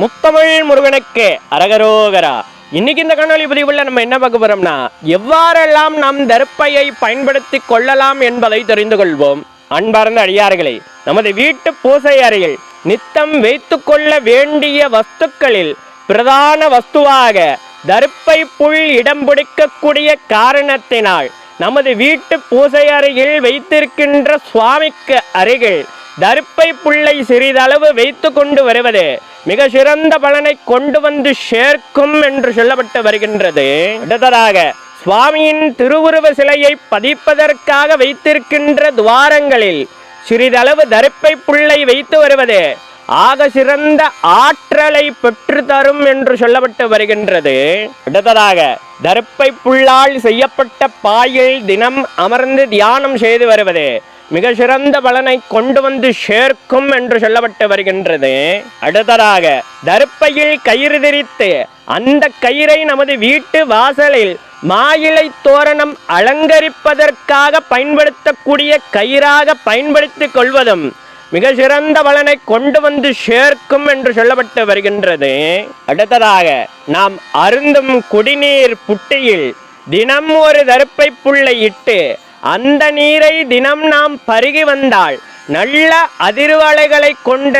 முத்தமிழ் முருகனுக்கு அரகரோகரா. இன்னைக்கு இந்த கண்ணொலி பதிவுல நம்ம என்ன பார்க்க போறோம்னா எவ்வாறெல்லாம் நம் தர்ப்பையை பயன்படுத்தி கொள்ளலாம் என்பதை தெரிந்து கொள்வோம். அன்பார்ந்த அடியார்களே நமது வீட்டு பூசை அறையில் நித்தம் வைத்து கொள்ள வேண்டிய வஸ்துக்களில் பிரதான வஸ்துவாக தர்ப்பை புல் இடம் பிடிக்கக்கூடிய காரணத்தினால் நமது வீட்டு பூசை அறையில் வைத்திருக்கின்ற சுவாமிக்கு அருகில் தர்ப்பை புல்லை சிறிதளவு வைத்து கொண்டு வருவது மிக சிறந்த பலனை கொண்டு வந்து சேர்க்கும் என்று சொல்லப்பட்டு வருகின்றது. அடுத்ததாக சுவாமியின் திருவுருவ சிலையை பதிப்பதற்காக வைத்திருக்கின்ற துவாரங்களில் சிறிதளவு தர்ப்பை புல்லை வைத்து வருவது ஆக சிறந்த ஆற்றலை பெற்று தரும் என்று சொல்லப்பட்டு வருகின்றது. அடுத்ததாக தர்ப்பை புல்லால் செய்யப்பட்ட பாயில் தினம் அமர்ந்து தியானம் செய்து வருவது மிக சிறந்த பலனை கொண்டு வந்து சேர்க்கும் என்று சொல்லப்பட்டு வருகின்றது. அடுத்ததாக தர்ப்பையில் கயிறு திரித்து அந்த கயிறை நமது வீட்டு வாசலில் மாயிலை தோரணம் அலங்கரிப்பதற்காக பயன்படுத்தக்கூடிய கயிறாக பயன்படுத்திக் கொள்வதும் மிக சிறந்த பலனை கொண்டு வந்து சேர்க்கும் என்று சொல்லப்பட்டு வருகின்றது. அடுத்ததாக நாம் அருந்தும் குடிநீர் புட்டியில் தினம் ஒரு தருப்பை புள்ளை இட்டு அந்த நீரை தினம் நாம் பருகி வந்தால் நல்ல அதிர்வலைகளை கொண்ட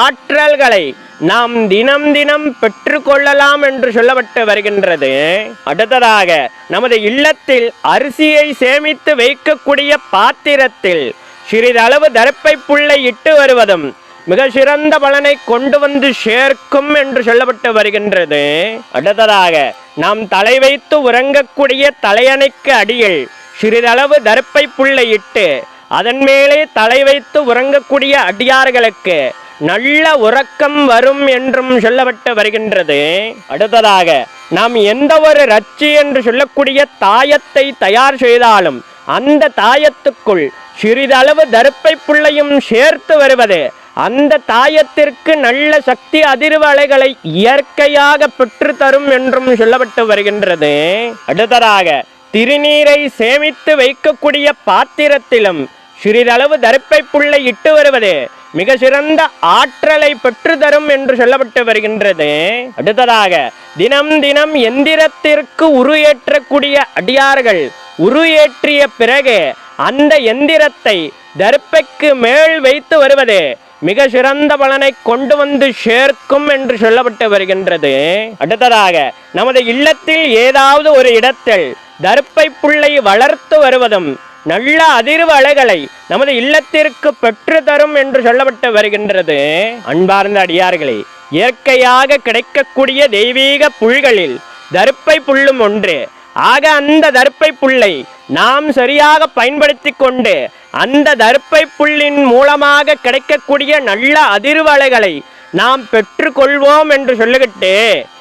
ஆற்றல்களை நாம் தினம் தினம் பெற்றுக்கொள்ளலாம் என்று சொல்லப்பட்டு வருகின்றது. அடுத்ததாக நமது இல்லத்தில் அரிசியை சேமித்து வைக்கக்கூடிய பாத்திரத்தில் சிறிதளவு தரப்பை புள்ளை இட்டு வருவதும் மிக சிறந்த பலனை கொண்டு வந்து சேர்க்கும் என்று சொல்லப்பட்டு வருகின்றது. அடுத்ததாக நாம் தலை வைத்து உறங்கக்கூடிய தலையணைக்கு அடியில் சிறிதளவு தர்ப்பை புல்லை இட்டு அதன் மேலே தலை வைத்து உறங்கக்கூடிய அடியார்களுக்கு நல்ல உறக்கம் வரும் என்றும் சொல்லப்பட்டு வருகின்றது. அடுத்ததாக நாம் எந்த ஒரு ரச்சி என்று சொல்லக்கூடிய தாயத்தை தயார் செய்தாலும் அந்த தாயத்துக்குள் சிறிதளவு தர்ப்பை புள்ளையும் சேர்த்து வருவது அந்த தாயத்திற்கு நல்ல சக்தி அதிர்வு அலைகளை இயற்கையாக பெற்று தரும் என்றும் சொல்லப்பட்டு வருகின்றது. அடுத்ததாக திருநீரை சேமித்து வைக்கக்கூடிய பாத்திரத்திலும் சிறிதளவு தர்ப்பை புள்ளை இட்டு வருவது மிக சிறந்த ஆற்றலை பெற்று தரும் என்று சொல்லப்பட்டு வருகின்றது. அடுத்ததாக தினம் தினம் எந்திரத்திற்கு உரு ஏற்றக்கூடிய அடியார்கள் உரு ஏற்றிய பிறகு அந்த எந்திரத்தை தர்ப்பைக்கு மேல் வைத்து வருவது மிக சிறந்த பலனை கொண்டு வந்து சேர்க்கும் என்று சொல்லப்பட்டு வருகின்றது. அடுத்ததாக நமது இல்லத்தில் ஏதாவது ஒரு இடத்தில் தர்ப்பை புள்ளை வளர்த்து வருவதும் நல்ல அதிர்வு அலைகளை நமது இல்லத்திற்கு பெற்று தரும் என்று சொல்லப்பட்டு வருகின்றது. அன்பார்ந்த அடியார்களே இயற்கையாக கிடைக்கக்கூடிய தெய்வீக புல்களில் தர்ப்பை புல்லும் ஒன்று. ஆக அந்த தர்ப்பை புல்லை நாம் சரியாக பயன்படுத்தி கொண்டு அந்த தர்ப்பை புல்லின் மூலமாக கிடைக்கக்கூடிய நல்ல அதிர்வலைகளை நாம் பெற்றுக்கொள்வோம் என்று சொல்லுகிட்டு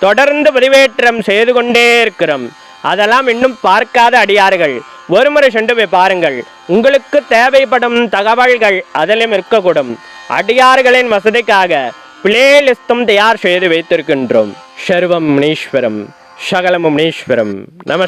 தொடர்ந்து பதிவேற்றம் செய்து கொண்டே இருக்கிறோம். அதெல்லாம் இன்னும் பார்க்காத அடியார்கள். ஒருமுறை சென்று போய் பாருங்கள். உங்களுக்கு தேவைப்படும் தகவல்கள் அதிலும் இருக்கக்கூடும். அடியார்களின் வசதிக்காக பிளேலிஸ்டும் தயார் செய்து வைத்திருக்கின்றோம். சர்வம் முனீஸ்வரம் சகலமும் முனீஸ்வரம். நம